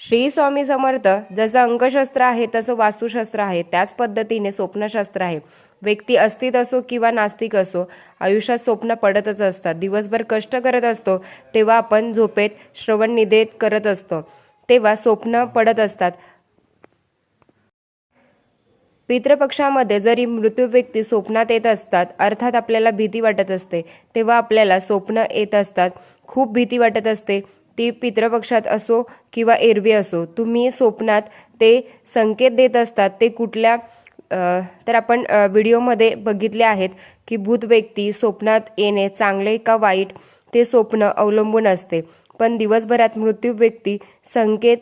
श्री स्वामी समर्थ जसं अंकशास्त्र आहे तसं वास्तुशास्त्र आहे. त्याच पद्धतीने स्वप्नशास्त्र आहे. व्यक्ती अस्तित असो किंवा नास्तिक असो आयुष्यात स्वप्न पडतच असतात. दिवसभर कष्ट करत असतो तेव्हा आपण झोपेत श्रवण निदेत करत असतो. तेव्हा स्वप्न पडत असतात. पितृपक्षामध्ये जरी मृत्यू व्यक्ती स्वप्नात येत असतात अर्थात आपल्याला भीती वाटत असते तेव्हा आपल्याला स्वप्न येत असतात. खूप भीती वाटत असते. ती पितृपक्षात असो किंवा एरवी असो तुम्ही स्वप्नात ते संकेत देत असतात ते कुठल्या तर आपण व्हिडिओमध्ये बघितले आहेत की भूत व्यक्ती स्वप्नात येणे चांगले का वाईट ते स्वप्न अवलंबून असते. पण दिवसभरात मृत्यू व्यक्ती संकेत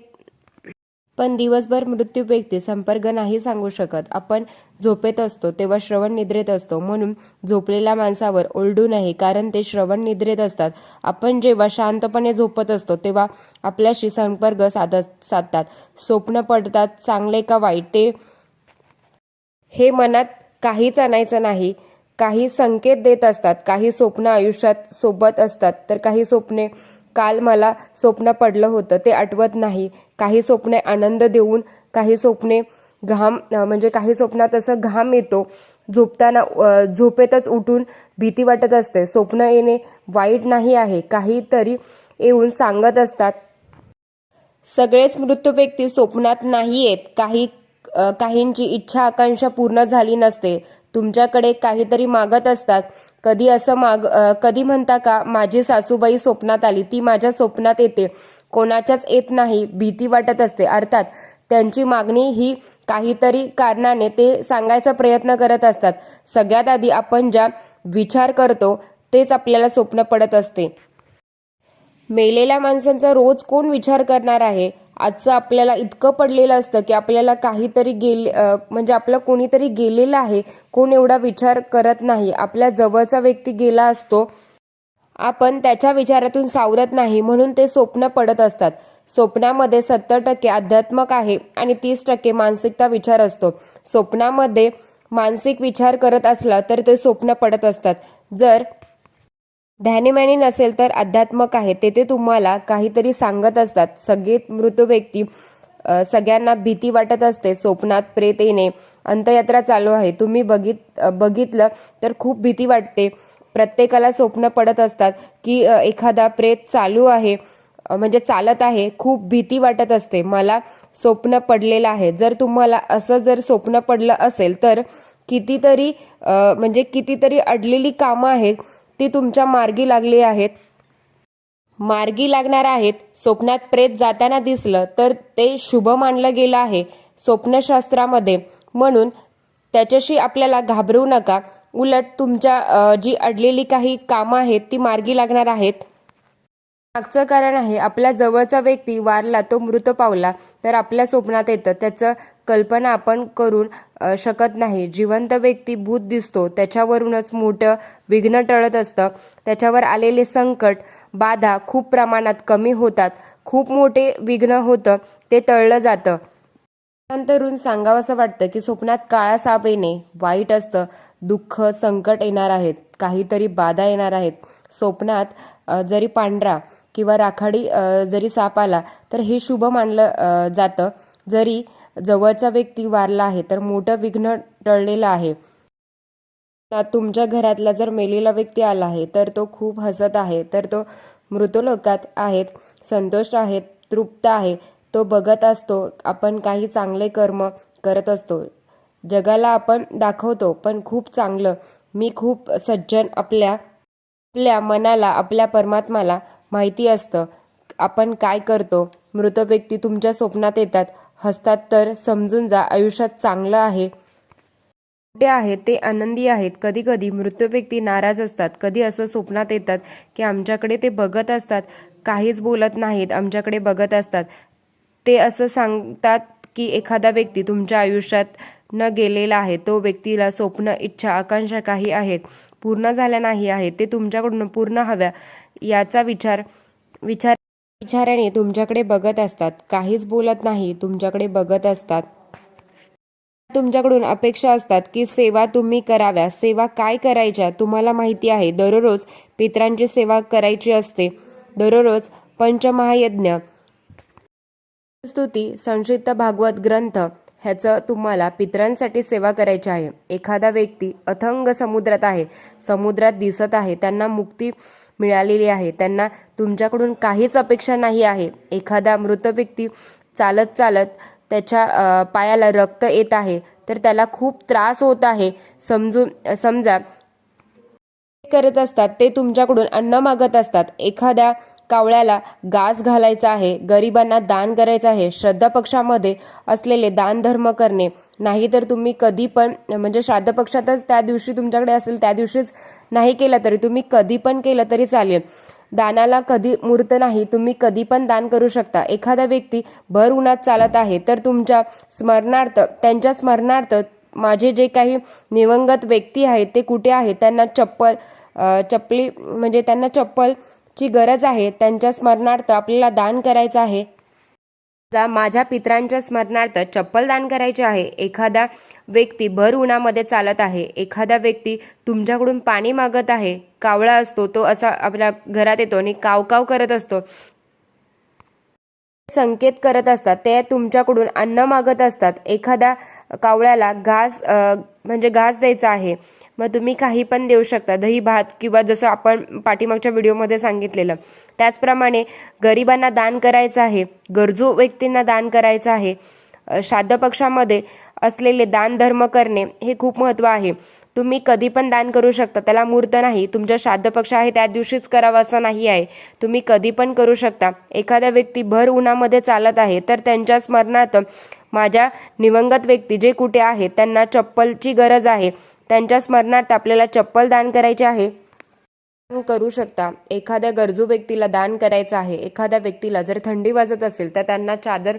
पण दिवसभर मृत्यू व्यक्ती संपर्क नाही सांगू शकत. आपण झोपेत असतो तेव्हा श्रवण निद्रेत असतो. म्हणून झोपलेल्या माणसावर ओरडू नये कारण ते श्रवण निद्रेत असतात. आपण जेव्हा शांतपणे झोपत असतो तेव्हा आपल्याशी संपर्क साधत साधतात. स्वप्न पडतात चांगले का वाईट? ते हे मनात काहीच आणायचं नाही. काही संकेत देत असतात काही स्वप्न आयुष्यात सोबत असतात. तर काही स्वप्ने काल मला स्वप्न पडलं होतं. ते आठवत नाही. काही स्वप्ने आनंद देऊन काही स्वप्ने घाम म्हणजे काही स्वप्नात असं घाम येतो. झोपताना झोपेतच उठून भीती वाटत असते. स्वप्न येणे वाईट नाही आहे. काहीतरी येऊन सांगत असतात. सगळेच मृत व्यक्ती स्वप्नात नाही येत. काही काहींची इच्छा आकांक्षा पूर्ण झाली नसते. तुमच्याकडे काहीतरी मागत असतात. कधी असं माग कधी म्हणता का माझी सासूबाई स्वप्नात आली ती माझ्या स्वप्नात येते. कोणाच्याच येत नाही भीती वाटत असते. अर्थात त्यांची मागणी ही काहीतरी कारणाने ते सांगायचा प्रयत्न करत असतात. सगळ्यात आधी आपण ज्या विचार करतो तेच आपल्याला स्वप्न पडत असते. मेलेल्या माणसांचा रोज कोण विचार करणार आहे? आजचं आपल्याला इतकं पडलेलं असतं की आपल्याला काहीतरी गेले म्हणजे आपलं कोणीतरी गेलेलं आहे कोण एवढा विचार करत नाही. आपल्या जवळचा व्यक्ती गेला असतो आपण त्याच्या विचारातून सावरत नाही म्हणून ते स्वप्न पडत असतात. स्वप्नामध्ये सत्तर टक्के अध्यात्मक आहे आणि तीस टक्के मानसिकता विचार असतो. स्वप्नामध्ये मानसिक विचार करत असला तर ते स्वप्न पडत असतात. जर ध्यानीमॅनी नसेल तर अध्यात्मक आहे. तेथे तुम्हाला काहीतरी सांगत असतात. सगळे मृत व्यक्ती सगळ्यांना भीती वाटत असते. स्वप्नात प्रेत येणे अंतयात्रा चालू आहे. तुम्ही बघित बघितलं तर खूप भीती वाटते. प्रत्येकाला स्वप्न पडत असतात की एखादा प्रेत चालू आहे म्हणजे चालत आहे. खूप भीती वाटत असते. मला स्वप्न पडलेलं आहे. जर तुम्हाला असं जर स्वप्न पडलं असेल तर कितीतरी म्हणजे कितीतरी अडलेली कामं आहेत. ती तुमच्या मार्गी लागली आहेत. मार्गी लागणार आहेत. स्वप्नात प्रेत जाताना दिसलं तर ते शुभ मानलं गेलं आहे स्वप्नशास्त्रामध्ये. म्हणून त्याच्याशी आपल्याला घाबरू नका. उलट तुमच्या जी अडलेली काही कामं आहेत ती मार्गी लागणार आहेत. मागचं कारण आहे आपल्या जवळचा व्यक्ती वारला तो मृत पावला तर आपल्या स्वप्नात येतं. त्याचं कल्पना आपण करून शकत नाही. जिवंत व्यक्ती भूत दिसतो. त्याच्यावरूनच मोठं विघ्न टळत असतं. त्याच्यावर आलेले संकट बाधा खूप प्रमाणात कमी होतात. खूप मोठे विघ्न होतं. ते तळलं जातं. नंतरून सांगावंसं वाटतं की स्वप्नात काळा साप येणे वाईट असतं. दुःख संकट येणार आहेत. काहीतरी बाधा येणार आहेत. स्वप्नात जरी पांढरा किंवा राखाडी जरी साप आला तर हे शुभ मानलं जातं. जरी जवळचा व्यक्ती वारला आहे तर मोठं विघ्न टळलेलं आहे. तुमच्या घरातला जर मेलेला व्यक्ती आला आहे तर तो खूप हसत आहे तर तो मृतलोकात आहेत संतोष आहेत तृप्त आहे तो बघत असतो आपण काही चांगले कर्म करत असतो. जगाला आपण दाखवतो पण खूप चांगलं. मी खूप सज्जन आपल्या आपल्या मनाला आपल्या परमात्माला माहिती असतं. आपण काय करतो? मृत व्यक्ती तुमच्या स्वप्नात येतात. हसतात तर समजून जा आयुष्यात चांगलं आहे. कुठे आहेत ते आनंदी आहेत. कधी कधी मृत व्यक्ती नाराज असतात. कधी असं स्वप्नात येतात की आमच्याकडे ते बघत असतात. काहीच बोलत नाहीत आमच्याकडे बघत असतात. ते असं सांगतात की एखादा व्यक्ती तुमच्या आयुष्यात न गेलेला आहे. तो व्यक्तीला स्वप्न इच्छा आकांक्षा काही आहेत. पूर्ण झाल्या नाही आहेत. ते तुमच्याकडून पूर्ण हव्या. याचा विचार विचार विचाराने तुमच्याकडे बघत असतात. काहीच बोलत नाही तुमच्याकडे बघत असतात. तुमच्याकडून अपेक्षा असतात की सेवा तुम्ही कराव्या. सेवा काय करायच्या? तुम्हाला माहिती आहे दररोज पित्रांची सेवा करायची असते. दररोज पंचमहायज्ञ. स्तुती संक्षिप्त भागवत ग्रंथ ह्याचं तुम्हाला पितरांसाठी सेवा करायची आहे. एखादा व्यक्ती अथंग समुद्रात आहे. समुद्रात दिसत आहे. त्यांना मुक्ती मिळालेली आहे. त्यांना तुमच्याकडून काहीच अपेक्षा नाही आहे. एखादा मृत व्यक्ती चालत चालत त्याच्या पायाला रक्त येत आहे तर त्याला खूप त्रास होत आहे. समजून समजा करत असतात ते तुमच्याकडून अन्न मागत असतात. एखाद्या कावळ्याला गास घालायचा आहे गरिबांना दान करायचं आहे श्रद्धा पक्षामध्ये असलेले दान धर्म करणे. नाही तर तुम्ही कधी पण म्हणजे श्राद्ध पक्षातच त्या दिवशी तुमच्याकडे असेल त्या दिवशीच नाही केलं तरी तुम्ही कधी पण केलं तरी चालेल. दानाला कधी मूर्त नाही तुम्ही कधी पण दान करू शकता. एखादा व्यक्ती भर उन्हात चालत आहे तर तुमच्या स्मरणार्थ त्यांच्या स्मरणार्थ माझे जे काही निवंगत व्यक्ती आहेत ते कुठे आहेत त्यांना चप्पल चपली म्हणजे त्यांना चप्पलची गरज आहे त्यांच्या स्मरणार्थ आपल्याला दान करायचं आहे. जा माझ्या पित्रांच्या स्मरणार्थ चप्पल दान करायची आहे. एखादा व्यक्ती भर उन्हामध्ये चालत आहे. एखादा व्यक्ती तुमच्याकडून पाणी मागत आहे. कावळा असतो. तो असा आपल्या घरात येतो आणि काव काव करत असतो. संकेत करत असतात. ते तुमच्याकडून अन्न मागत असतात. एखाद्या कावळ्याला घास म्हणजे घास द्यायचा आहे. मग तुम्ही काही पण देऊ शकता. दही भात किंवा जसं आपण पाठीमागच्या व्हिडिओमध्ये सांगितलेलं. त्याचप्रमाणे गरिबांना दान करायचं आहे गरजू व्यक्तींना दान करायचं आहे श्राद्ध पक्षामध्ये असलेले दान धर्म करणे हे खूप महत्त्व आहे. तुम्ही कधी पण दान करू शकता. त्याला मूर्त नाही. तुमच्या श्राद्ध पक्ष आहे त्या दिवशीच करावं असं नाही आहे. तुम्ही कधी पण करू शकता. एखादा व्यक्ती भर उन्हामध्ये चालत आहे तर त्यांच्या स्मरणार्थ माझ्या निवंगत व्यक्ती जे कुठे आहेत त्यांना चप्पलची गरज आहे. त्यांच्या स्मरणार्थ आपल्याला चप्पल दान करायची आहे. करू शकता. एखाद्या गरजू व्यक्तीला दान करायचं आहे. एखाद्या व्यक्तीला जर थंडी वाजत असेल तर त्यांना चादर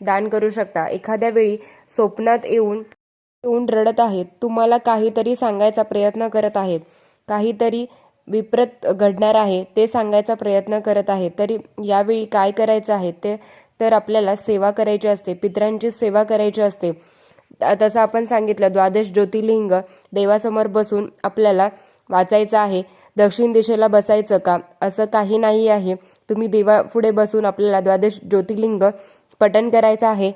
दान करू शकता. एखाद्या वेळी स्वप्नात येऊन येऊन रडत आहेत तुम्हाला काहीतरी सांगायचा प्रयत्न करत आहेत. काहीतरी विप्रत घडणार आहे ते सांगायचा प्रयत्न करत आहे तरी यावेळी काय करायचं आहे ते तर आपल्याला सेवा करायची असते. पितरांची सेवा करायची असते. तसं आपण सांगितलं द्वादश ज्योतिर्लिंग देवासमोर बसून आपल्याला वाचायचं आहे. दक्षिण दिशेला बसायचं का? असं काही नाही आहे. तुम्ही देवापुढे बसून आपल्याला द्वादश ज्योतिर्लिंग पठण करायचं आहे.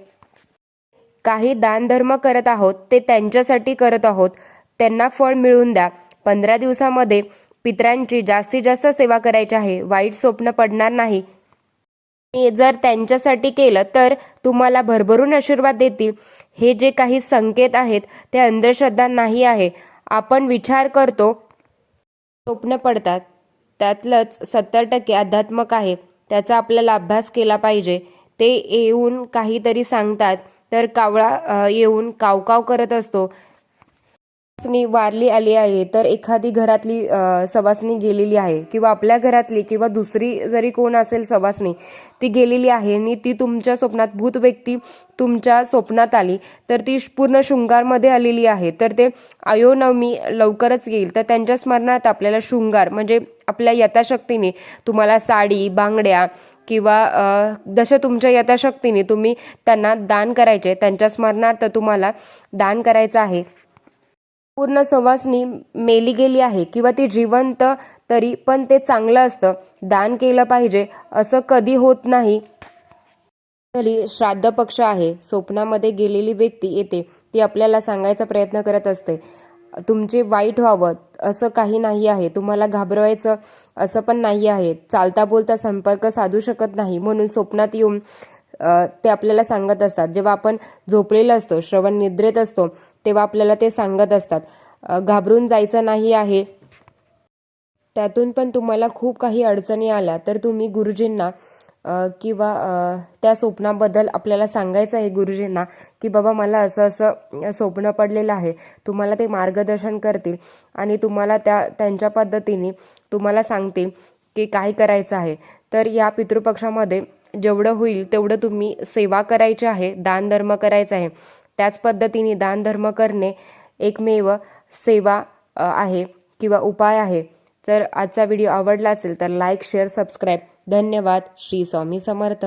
काही दानधर्म करत आहोत ते त्यांच्यासाठी करत आहोत. त्यांना फळ मिळवून द्या. पंधरा दिवसामध्ये पितरांची जास्तीत जास्त सेवा करायची आहे. वाईट स्वप्न पडणार नाही. जर त्यांच्यासाठी केलं तर तुम्हाला भरभरून आशीर्वाद देतील. हे जे काही संकेत आहेत ते अंधश्रद्धा नाही आहे. आपण विचार करतो स्वप्न पडतात. त्यातलंच सत्तर टक्के अध्यात्मक आहे. त्याचा आपल्याला अभ्यास केला पाहिजे. ते येऊन काहीतरी सांगतात. तर कावळा येऊन कावकाव करत असतो. वारली आली आहे तर एखादी घरातली सवासनी सवासणी गेलेली आहे किंवा आपल्या घरातली किंवा दुसरी जरी कोण असेल सवासणी ती गेलेली आहे आणि ती तुमच्या स्वप्नात भूत व्यक्ती तुमच्या स्वप्नात आली तर ती पूर्ण शृंगारमध्ये आलेली आहे. तर ते अयोनवमी लवकरच येईल. तर त्यांच्या स्मरणात आपल्याला शृंगार म्हणजे आपल्या यथाशक्तीने तुम्हाला साडी बांगड्या किंवा जशा तुमच्या यथाशक्तीने तुम्ही त्यांना दान करायचे त्यांच्या स्मरणार्थ तुम्हाला दान करायचं आहे. पूर्ण सवासनी मेली गेली आहे किंवा ती जिवंत तरी पण ते चांगलं असतं. दान केलं पाहिजे असं कधी होत नाही. तरी श्राद्ध पक्ष आहे. स्वप्नामध्ये गेलेली व्यक्ती येते. ती आपल्याला सांगायचा प्रयत्न करत असते. तुमचे वाईट व्हावं असं काही नाही आहे. तुम्हाला घाबरवायचं असं पण नाही आहे. चालता बोलता संपर्क साधू शकत नाही म्हणून स्वप्नात येऊन ते आपल्याला सांगत असतात. जेव्हा आपण झोपलेलं असतो श्रवण निद्रेत असतो तेव्हा आपल्याला ते सांगत असतात. घाबरून जायचं नाही आहे. त्यातून पण तुम्हाला खूप काही अडचणी आल्या तर तुम्ही गुरुजींना किंवा त्या स्वप्नाबद्दल आपल्याला सांगायचं आहे गुरुजींना की बाबा मला असं असं स्वप्न पडलेलं आहे. तुम्हाला ते मार्गदर्शन करतील आणि तुम्हाला त्या त्यांच्या पद्धतीने तुम्हाला सांगतील की काय करायचं आहे. तर या पितृपक्षामध्ये जेवढं होईल तेवढं तुम्ही सेवा करायची आहे दानधर्म करायचा आहे. त्याच पद्धतीने दानधर्म करणे एकमेव सेवा आहे किंवा उपाय आहे. जर आजचा व्हिडिओ आवडला असेल तर लाईक शेअर सबस्क्राईब. धन्यवाद. श्री स्वामी समर्थ.